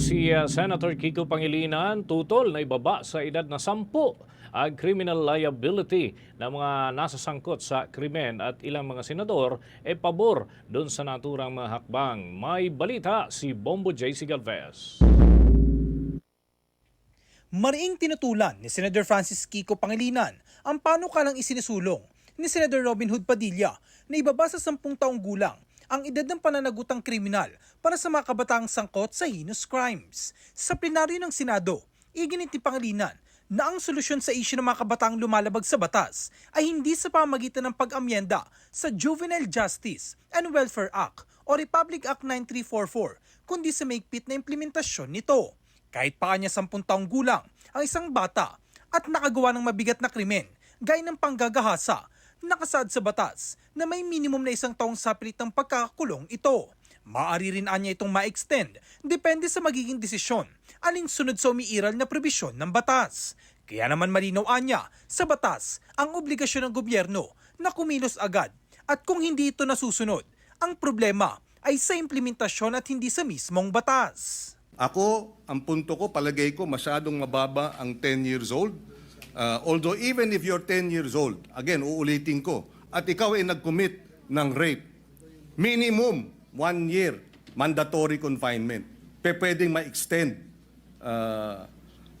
si uh, Senator Kiko Pangilinan tutol na ibaba sa edad na sampu ang criminal liability ng mga nasasangkot sa krimen at ilang mga senador e pabor doon sa naturang mga hakbang. May balita si Bombo J.C. Galvez. Mariing tinutulan ni Senator Francis Kiko Pangilinan ang panukalang isinusulong ni Senator Robin Hood Padilla na ibaba sa 10 taong gulang ang edad ng pananagutang kriminal para sa mga kabataang sangkot sa heinous crimes. Sa plenaryo ng Senado, iginit ni Pangilinan na ang solusyon sa isyu ng mga kabataang lumalabag sa batas ay hindi sa pamagitan ng pag-amyenda sa Juvenile Justice and Welfare Act o Republic Act 9344 kundi sa maigpit na implementasyon nito. Kahit pa kanya 10 taong gulang ang isang bata at nakagawa ng mabigat na krimen gaya ng panggagahasa, nakasad sa batas na may minimum na isang taong sapilit ng pagkakakulong ito. Maaari rin anya itong ma-extend depende sa magiging desisyon alinsunod sa umiiral na probisyon ng batas. Kaya naman malinaw anya sa batas ang obligasyon ng gobyerno na kumilos agad at kung hindi ito nasusunod, ang problema ay sa implementasyon at hindi sa mismong batas. Ako, ang punto ko, palagay ko, masyadong mababa ang 10 years old. Uh, although even if you're 10 years old, again, uulitin ko, at ikaw ay nag-commit ng rape, minimum one year mandatory confinement. Pe pwedeng ma-extend uh,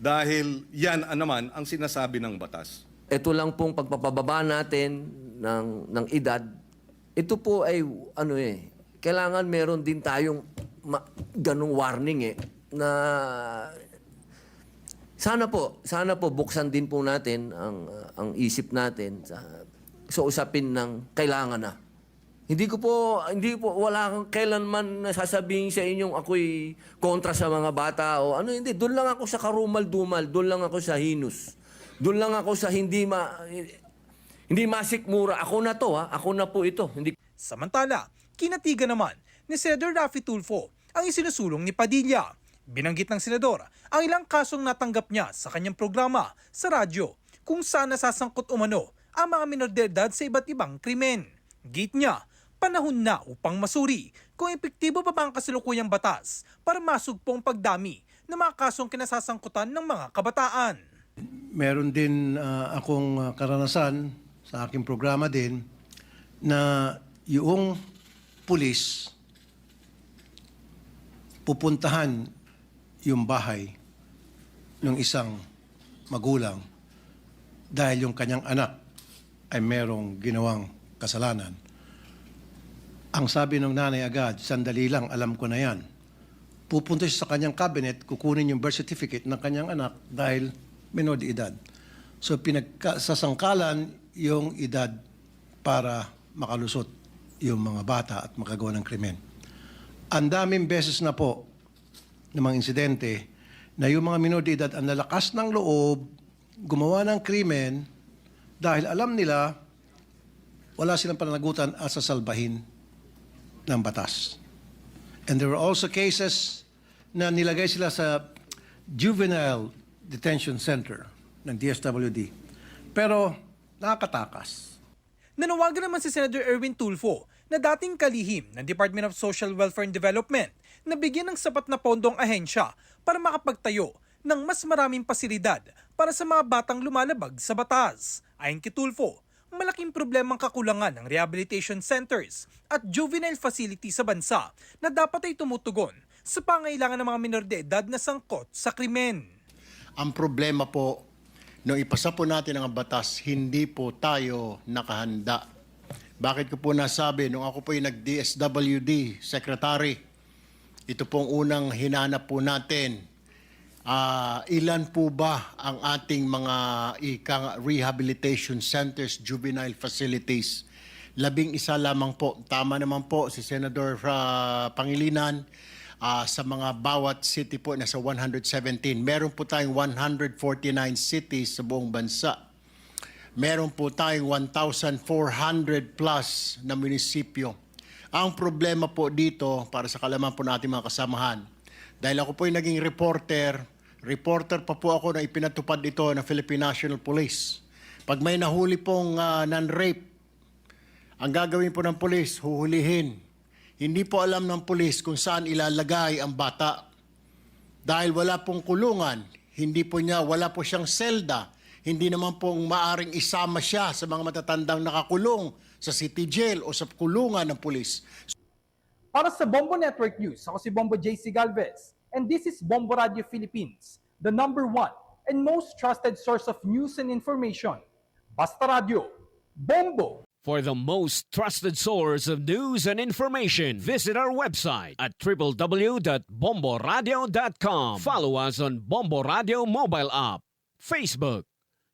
dahil yan naman ang sinasabi ng batas. ito lang pong pagpapababa natin ng, ng edad, ito po ay ano eh, kailangan meron din tayong ma, ganong warning eh, na sana po, sana po buksan din po natin ang, uh, ang isip natin sa, sa usapin ng kailangan na. Hindi ko po, hindi po, wala kang kailanman nasasabihin sa inyong ako'y kontra sa mga bata o ano, hindi. Doon lang ako sa karumal-dumal, doon lang ako sa hinus. Doon lang ako sa hindi ma, hindi masikmura. Ako na to ha, ako na po ito. Hindi Samantala, kinatiga naman ni Senador Rafi Tulfo ang isinusulong ni Padilla. Binanggit ng senador ang ilang kasong natanggap niya sa kanyang programa sa radyo kung saan nasasangkot umano ang mga minor de edad sa iba't ibang krimen. Git niya, panahon na upang masuri kung epektibo pa ba ang kasalukuyang batas para masugpong pagdami ng mga kasong kinasasangkutan ng mga kabataan. meron din ah, akong ah, karanasan sa aking programa din na yung pulis pupuntahan yung bahay ng isang magulang dahil yung kanyang anak ay merong ginawang kasalanan. Ang sabi ng nanay agad, sandali lang, alam ko na yan. Pupunta siya sa kanyang cabinet, kukunin yung birth certificate ng kanyang anak dahil menor de edad. So pinagsasangkalan yung edad para makalusot yung mga bata at makagawa ng krimen. Ang daming beses na po ng mga insidente na yung mga minor de edad ang lalakas ng loob, gumawa ng krimen dahil alam nila wala silang pananagutan at sasalbahin ng batas. And there were also cases na nilagay sila sa juvenile detention center ng DSWD. Pero nakakatakas. Nanawagan naman si Senator Erwin Tulfo na dating kalihim ng Department of Social Welfare and Development na bigyan ng sapat na pondong ahensya para makapagtayo ng mas maraming pasilidad para sa mga batang lumalabag sa batas. Ayon kay Tulfo, malaking problemang kakulangan ng rehabilitation centers at juvenile facility sa bansa na dapat ay tumutugon sa pangailangan ng mga minor de edad na sangkot sa krimen. Ang problema po, nung ipasa po natin ang batas, hindi po tayo nakahanda. Bakit ko po nasabi, nung ako po yung nag-DSWD Secretary, ito pong unang hinanap po natin, ah, ilan po ba ang ating mga ikang rehabilitation centers, juvenile facilities? Labing isa lamang po. Tama naman po si Senator ah, Pangilinan ah, sa mga bawat city po nasa 117. Meron po tayong 149 cities sa buong bansa. Meron po tayong 1,400 plus na munisipyo. Ang problema po dito, para sa kalaman po natin mga kasamahan, dahil ako po yung naging reporter, reporter pa po ako na ipinatupad ito ng Philippine National Police. Pag may nahuli pong ah, non-rape, ang gagawin po ng police, huhulihin. Hindi po alam ng police kung saan ilalagay ang bata. dahil wala pong kulungan, hindi po niya, wala po siyang selda, hindi naman pong maaring isama siya sa mga matatandang nakakulong sa city jail o sa kulungan ng pulis. Para sa Bombo Network News, ako si Bombo JC Galvez. And this is Bombo Radio Philippines, the number one and most trusted source of news and information. Basta Radio. Bombo! For the most trusted source of news and information, visit our website at www.bomboradio.com. Follow us on Bombo Radio mobile app, Facebook,